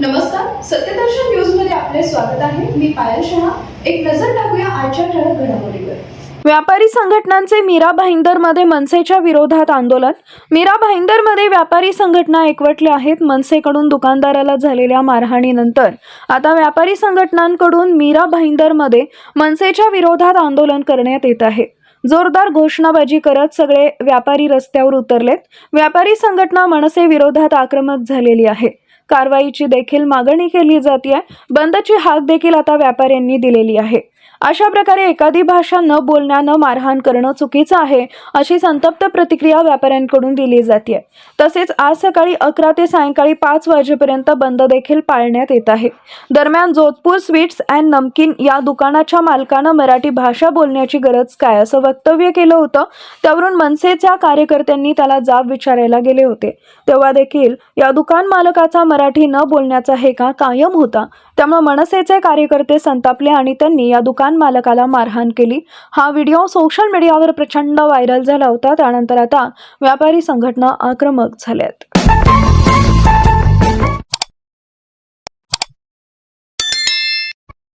नमस्कार सत्यदर्शन न्यूजमध्ये आपले स्वागत आहे. मी पायल शहा. एक नजर टाकूया आजच्या ठळक घडामोडीवर. व्यापारी संघटनांचे मीरा भाईंदरमध्ये मनसेच्या विरोधात आंदोलन. मीरा भाईंदरमध्ये व्यापारी संघटना एकवटल्या आहेत. मनसेकडून दुकानदाराला झालेल्या मारहाणीनंतर आता व्यापारी संघटनांकडून मीरा भाईंदरमध्ये मनसेच्या विरोधात आंदोलन करण्यात येत आहे. जोरदार घोषणाबाजी करत सगळे व्यापारी रस्त्यावर उतरलेत. व्यापारी संघटना मनसे विरोधात आक्रमक झालेली आहे. कारवाईची देखील मागणी केली जाते बंदची हाक देखील आता व्यापाऱ्यांनी दिलेली आहे. अशा प्रकारे एखादी भाषा न बोलण्यानं मारहाण करणं चुकीचं आहे अशी संतप्त प्रतिक्रिया व्यापाऱ्यांकडून दिली जाते तसेच आज सकाळी अकरा ते सायंकाळी पाच वाजेपर्यंत बंद देखील पाळण्यात येत आहे. दरम्यान जोधपूर स्वीट्स अँड नमकीन या दुकानाच्या मालकानं मराठी भाषा बोलण्याची गरज काय असं वक्तव्य केलं होतं त्यावरून मनसेच्या कार्यकर्त्यांनी त्याला जाब विचारायला गेले होते. तेव्हा देखील या दुकान मालकाचा मराठी न बोलण्याचा हेका कायम होता. त्यामुळे मनसेचे कार्यकर्ते संतापले आणि त्यांनी या दुकान मालकाला मारहाण केली. हा व्हिडिओ सोशल मीडियावर प्रचंड व्हायरल झाला होता. त्यानंतर आता व्यापारी संघटना आक्रमक झाल्यात.